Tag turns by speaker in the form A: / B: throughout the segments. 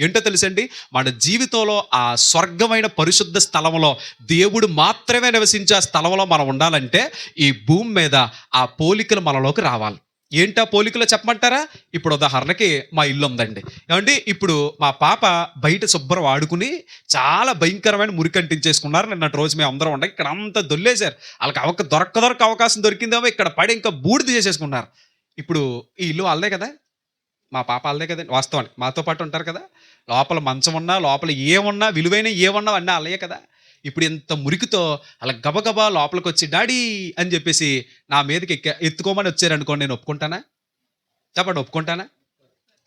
A: ఏంటో తెలుసండి? మన జీవితంలో ఆ స్వర్గమైన పరిశుద్ధ స్థలంలో దేవుడు మాత్రమే నివసించే ఆ స్థలంలో మనం ఉండాలంటే ఈ భూమి మీద ఆ పోలికలు మనలోకి రావాలి. ఏంటా పోలికలో చెప్పమంటారా? ఇప్పుడు ఉదాహరణకి మా ఇల్లు ఉందండి. ఏమండి? ఇప్పుడు మా పాప బయట శుభ్రం ఆడుకుని చాలా భయంకరమైన మురికి అంటించేసుకున్నారు. నిన్నటి రోజు మేము అందరం ఉండగా ఇక్కడ అంతా దొల్లేశారు. వాళ్ళకి అవక దొరక దొరక అవకాశం దొరికిందేమో ఇక్కడ పడి ఇంకా బూడిద చేసేసుకున్నారు. ఇప్పుడు ఈ ఇల్లు వాళ్ళదే కదా? మా పాప వాళ్ళదే కదండి వాస్తవానికి. మాతో పాటు ఉంటారు కదా. లోపల మంచం ఉన్నా లోపల ఏమున్నా విలువైన ఏమున్నా అన్నీ అలాగే కదా. ఇప్పుడు ఇంత మురికితో అలా గబగబా లోపలికి వచ్చి డాడీ అని చెప్పేసి నా మీదకి ఎక్క ఎత్తుకోమని వచ్చారనుకోండి నేను ఒప్పుకుంటానా? చెప్పండి ఒప్పుకుంటానా?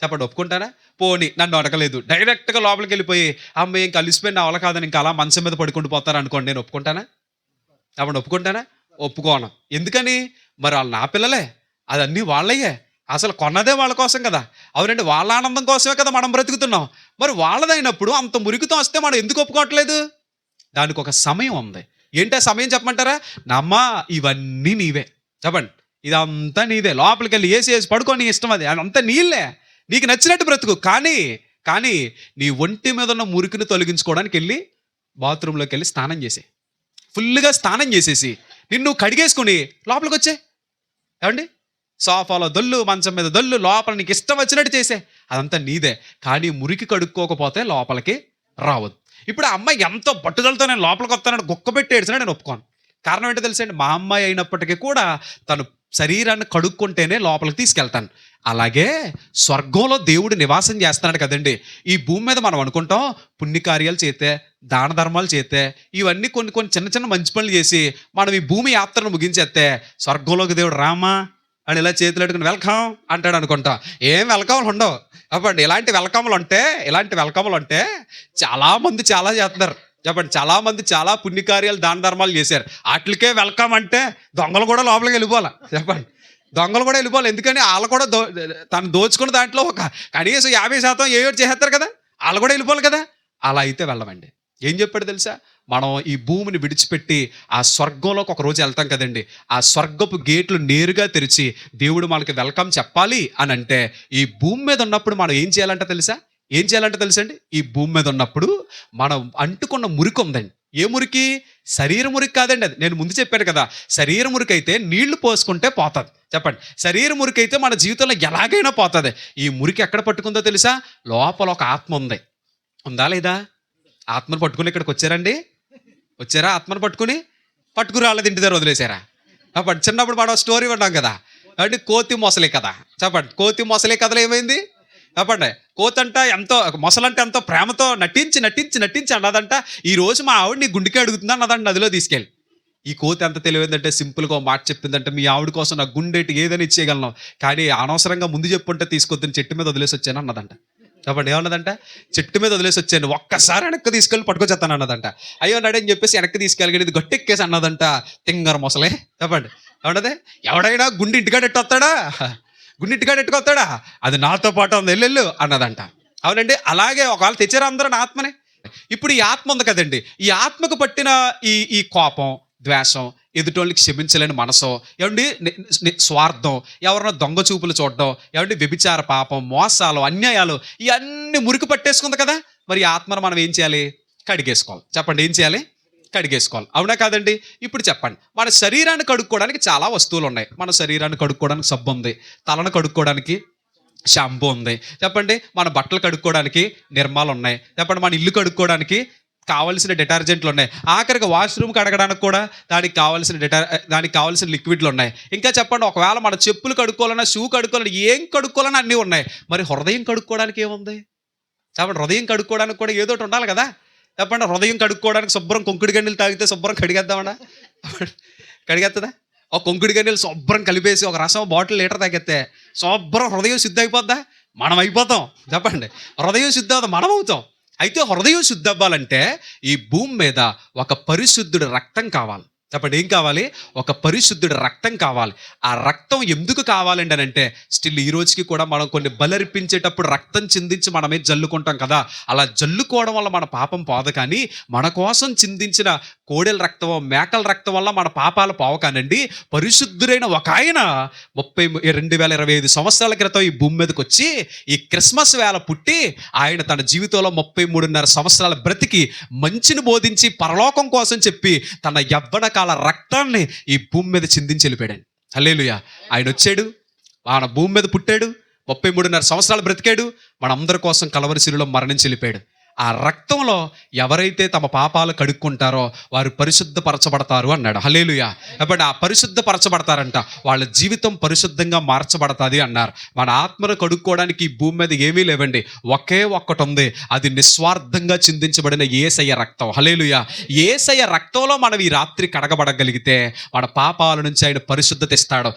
A: చెప్పండి ఒప్పుకుంటానా? పోని నన్ను అడగలేదు. డైరెక్ట్గా లోపలికి వెళ్ళిపోయి అమ్మ ఏం కలిసిపోయి నా వల్ల కాదని ఇంకా అలా మంచం మీద పడుకుంటూ పోతారు అనుకోండి నేను ఒప్పుకుంటానా? చెప్పండి ఒప్పుకుంటానా? ఒప్పుకోను. ఎందుకని? మరి వాళ్ళు నా పిల్లలే. అదన్నీ వాళ్ళయ్యే అసలు కొన్నదే వాళ్ళ కోసం కదా. అవునండి వాళ్ళ ఆనందం కోసమే కదా మనం బ్రతుకుతున్నాం. మరి వాళ్ళదైనప్పుడు అంత మురికితో వస్తే మనం ఎందుకు ఒప్పుకోవట్లేదు? దానికి ఒక సమయం ఉంది. ఏంటో సమయం చెప్పమంటారా? నమ్మా ఇవన్నీ నీవే. చెప్పండి. ఇదంతా నీదే. లోపలికి వెళ్ళి వేసి వేసి పడుకో నీ ఇష్టం అది. అంతా నీళ్ళే. నీకు నచ్చినట్టు బ్రతుకు. కానీ కానీ నీ ఒంటి మీద ఉన్న మురికిని తొలగించుకోవడానికి వెళ్ళి బాత్రూంలోకి వెళ్ళి స్నానం చేసే ఫుల్గా స్నానం చేసేసి నిన్ను కడిగేసుకుని లోపలికి వచ్చే ఏమండి? సోఫాలో దొల్లు మంచం మీద దొల్లు లోపల నీకు ఇష్టం వచ్చినట్టు చేసే. అదంతా నీదే. కానీ మురికి కడుక్కోకపోతే లోపలికి రావద్దు. ఇప్పుడు ఆ అమ్మాయి ఎంతో పట్టుదలతో నేను లోపలికి వస్తానని గుక్కబెట్టి ఏడ్చినా నేను ఒప్పుకోను. కారణం ఏంటో తెలుసండి మా అమ్మాయి అయినప్పటికీ కూడా తను శరీరాన్ని కడుక్కుంటేనే లోపలికి తీసుకెళ్తాను. అలాగే స్వర్గంలో దేవుడు నివాసం చేస్తున్నాడు కదండి. ఈ భూమి మీద మనం అనుకుంటాం పుణ్యకార్యాలు చేతే దాన ధర్మాలు చేతే ఇవన్నీ కొన్ని కొన్ని చిన్న చిన్న మంచి పనులు చేసి మనం ఈ భూమి యాత్రను ముగించేస్తే స్వర్గంలోకి దేవుడు రామా? అని ఇలా చేతులు పెట్టుకుని వెల్కమ్ అంటాడు అనుకుంటా. ఏం వెల్కమ్లు ఉండవు. చెప్పండి ఇలాంటి వెల్కమ్లు ఉంటే ఇలాంటి వెల్కమ్లు ఉంటే చాలా మంది చాలా చేస్తున్నారు. చెప్పండి చాలా మంది చాలా పుణ్యకార్యాలు దాన ధర్మాలు చేశారు. వాటికే వెల్కమ్ అంటే దొంగలు కూడా లోపలికి వెళ్ళిపోవాలి. చెప్పండి దొంగలు కూడా వెళ్ళిపోవాలి. ఎందుకని వాళ్ళు కూడా దో తను దోచుకున్న దాంట్లో ఒక కనీసం యాభై శాతం ఏ చేసేస్తారు చేస్తారు కదా? వాళ్ళు కూడా వెళ్ళిపోవాలి కదా? అలా అయితే వెళ్ళమండి. ఏం చెప్పాడు తెలుసా? మనం ఈ భూమిని విడిచిపెట్టి ఆ స్వర్గంలోకి ఒక రోజు వెళ్తాం కదండి. ఆ స్వర్గపు గేట్లు నేరుగా తెరిచి దేవుడు మనకి వెల్కమ్ చెప్పాలి అని అంటే ఈ భూమి మీద ఉన్నప్పుడు మనం ఏం చేయాలంటే తెలుసా? ఏం చేయాలంటే తెలుసండి ఈ భూమి మీద ఉన్నప్పుడు మనం అంటుకున్న మురికి ఉందండి. ఏ మురికి? శరీర మురికి కాదండి అది. నేను ముందు చెప్పాను కదా శరీర మురికి అయితే నీళ్ళు పోసుకుంటే పోతుంది. చెప్పండి. శరీర మురికి అయితే మన జీవితంలో ఎలాగైనా పోతుంది. ఈ మురికి ఎక్కడ పట్టుకుందో తెలుసా? లోపల ఒక ఆత్మ ఉంది. ఉందా లేదా? ఆత్మను పట్టుకుని ఇక్కడికి వచ్చారండి? వచ్చారా? ఆత్మను పట్టుకుని? పట్టుకుని వాళ్ళ ఇంటి దగ్గర వదిలేశారా? చెప్పండి చిన్నప్పుడు మనం స్టోరీ విన్నాం కదా. అంటే కోతి మొసలే కదా చెప్పండి కోతి మొసలే కథలో ఏమైంది? చెప్పండి కోతి అంట ఎంతో మొసలంటే ఎంతో ప్రేమతో నటించి నటించి నటించి అన్నదంట. ఈ రోజు మా ఆవిడ నీ గుండెకి అడుగుతుందా అన్నదండి నదిలో తీసుకెళ్ళి. ఈ కోతి ఎంత తెలివైందంటే సింపుల్గా ఒక మాట చెప్పిందంటే మీ ఆవిడ కోసం నా గుండెటి ఏదని ఇచ్చేయగలను. కానీ అనవసరంగా ముందు చెప్పుంటే తీసుకొద్దని చెట్టు మీద వదిలేసి వచ్చాను అన్నదంట. చెప్పండి ఏమన్నదంట? చెట్టు మీద వదిలేసి వచ్చాను. ఒక్కసారి వెనక్కి తీసుకెళ్ళి పట్టుకొచ్చేస్తాను అన్నదంట. అయ్యో అని చెప్పేసి వెనక్కి తీసుకెళ్ళగలి ఇది గట్టెక్కేసి అన్నదంట. తింగర మొసలే. చెప్పండి. ఏమన్నదే? ఎవడైనా గుండి ఇంటికాడ ఎట్టొస్తాడా? గుండె ఎట్టుకొస్తాడా? అది నాతో పాటు ఉంది. ఎల్లెళ్ళు అన్నదంట. అవునండి. అలాగే ఒకవేళ తెచ్చారు అందరూ నా ఆత్మనే. ఇప్పుడు ఈ ఆత్మ ఉంది కదండి. ఈ ఆత్మకు పట్టిన ఈ ఈ కోపం ద్వేషం ఎదుటోళ్ళకి క్షమించలేని మనసు? ఏమండి ని- స్వార్థం? ఎవరైనా దొంగ చూపులు చూడడం? ఏమండి వ్యభిచార పాపం మోసాలు అన్యాయాలు? ఇవన్నీ మురికి పట్టేసుకుంది కదా? మరి ఆత్మను మనం ఏం చేయాలి? కడిగేసుకోవాలి. చెప్పండి ఏం చేయాలి? కడిగేసుకోవాలి. అవునా కాదండి? ఇప్పుడు చెప్పండి. మన శరీరాన్ని కడుక్కోవడానికి చాలా వస్తువులు ఉన్నాయి మన శరీరాన్ని కడుక్కోవడానికి సబ్బు ఉంది. తలను కడుక్కోవడానికి షాంపూ ఉంది. చెప్పండి మన బట్టలు కడుక్కోవడానికి నిర్మాలు ఉన్నాయి. చెప్పండి మన ఇల్లు కడుక్కోవడానికి కావలసిన డిటర్జెంట్లు ఉన్నాయి. ఆఖరికి వాష్రూమ్ కడగడానికి కూడా దానికి కావాల్సిన డిటర్ దానికి కావాల్సిన లిక్విడ్లు ఉన్నాయి. ఇంకా చెప్పండి ఒకవేళ మన చెప్పులు కడుక్కోవాలన్నా షూ కడుక్కోవాలన్నా ఏం కడుక్కోవాలన్నా అన్నీ ఉన్నాయి. మరి హృదయం కడుక్కోవడానికి ఏముంది? చెప్పండి హృదయం కడుక్కోవడానికి కూడా ఏదో ఒకటి ఉండాలి కదా. చెప్పండి హృదయం కడుక్కోవడానికి శుభ్రం కొంకుడి గండిలు తాగితే శుభ్రం కడిగేద్దామన్నా కడిగేస్తుందా ఒక కొంకుడి గండిలు శుభ్రం కలిపేసి ఒక రసం బాటిల్ లీటర్ తాగేస్తే శుభ్రం హృదయం శుద్ధి అయిపోద్దా మనం అయిపోతాం. చెప్పండి హృదయం శుద్ధి అవుతాం మనం అవుతాం. అయితే హృదయం శుద్ధవ్వాలంటే ఈ భూమి మీద ఒక పరిశుద్ధుడి రక్తం కావాలి. చెప్పండి ఏం కావాలి? ఒక పరిశుద్ధుడి రక్తం కావాలి. ఆ రక్తం ఎందుకు కావాలండి అని అంటే స్టిల్ ఈ రోజుకి కూడా మనం కొన్ని బలర్పించేటప్పుడు రక్తం చిందించి మనమే జల్లుకుంటాం కదా. అలా జల్లుకోవడం వల్ల మన పాపం పోదు కానీ మన కోసం చిందించిన కోడెల రక్తం మేకల రక్తం వల్ల మన పాపాలు పోవకానండి పరిశుద్ధుడైన ఒక ఆయన ముప్పై రెండు వేల ఇరవై ఐదు సంవత్సరాల క్రితం ఈ భూమి మీదకి వచ్చి ఈ క్రిస్మస్ వేళ పుట్టి ఆయన తన జీవితంలో ముప్పై మూడున్నర సంవత్సరాల బ్రతికి మంచిని బోధించి పరలోకం కోసం చెప్పి తన యవ్వన కాల రక్తాన్ని ఈ భూమి మీద చిందించి వెళ్ళిపోయాడు హల్లేలుయా. ఆయన వచ్చాడు ఆయన భూమి మీద పుట్టాడు ముప్పై మూడున్నర సంవత్సరాలు బ్రతికాడు మనందరి కోసం కలవరిశిలో మరణించి వెళ్ళిపోయాడు. ఆ రక్తంలో ఎవరైతే తమ పాపాలు కడుక్కుంటారో వారు పరిశుద్ధపరచబడతారు అన్నాడు. హలేలుయా కాబట్టి ఆ పరిశుద్ధపరచబడతారంట. వాళ్ళ జీవితం పరిశుద్ధంగా మార్చబడతాది అన్నారు. మన ఆత్మను కడుక్కోవడానికి ఈ భూమి మీద ఏమీ లేవండి. ఒకే ఒక్కటి ఉంది. అది నిస్వార్థంగా చిందించబడిన ఏసయ్య రక్తం. హలేలుయా ఏసయ్య రక్తంలో మనం ఈ రాత్రి కడగబడగలిగితే మన పాపాల నుంచి ఆయన పరిశుద్ధత ఇస్తాడు.